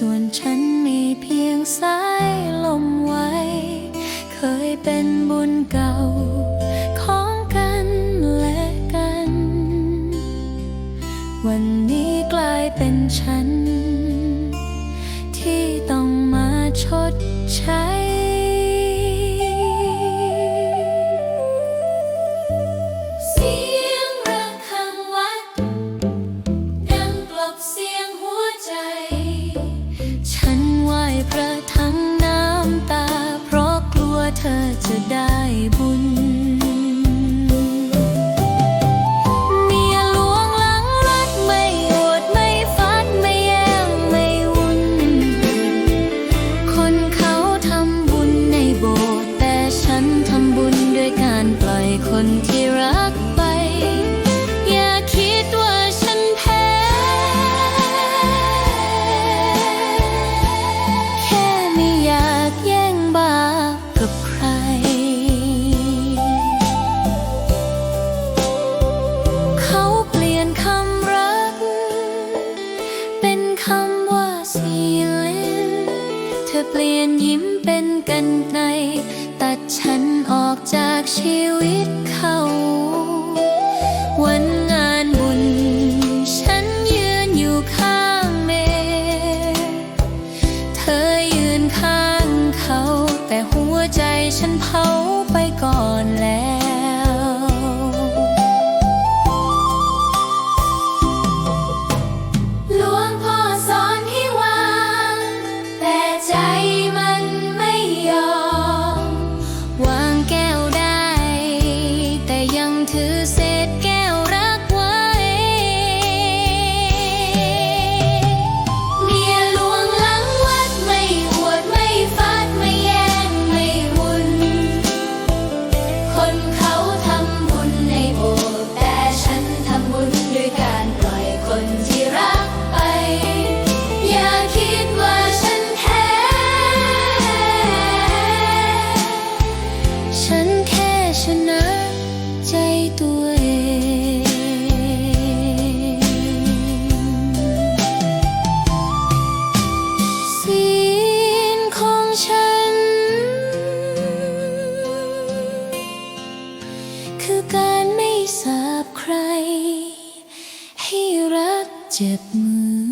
ส่วนฉันมีเพียงสายลมไว้ เคยเป็นบุญเก่าของกันและกัน วันนี้กลายเป็นฉัน ที่ต้องมาชดใช้ ไหว้พระทั้งน้ำตา เพราะกลัวเธอ สีเลนเธอเปลี่ยนยิ้มเป็นกันใน ตัดฉันออกจากชีวิตเขา วันงานบุญ ฉันยืนอยู่ข้างเมรุเธอยืนข้างเขา แต่หัวใจฉันเผาไปก่อน คือการไม่สาบใคร ให้รักเจ็บมือ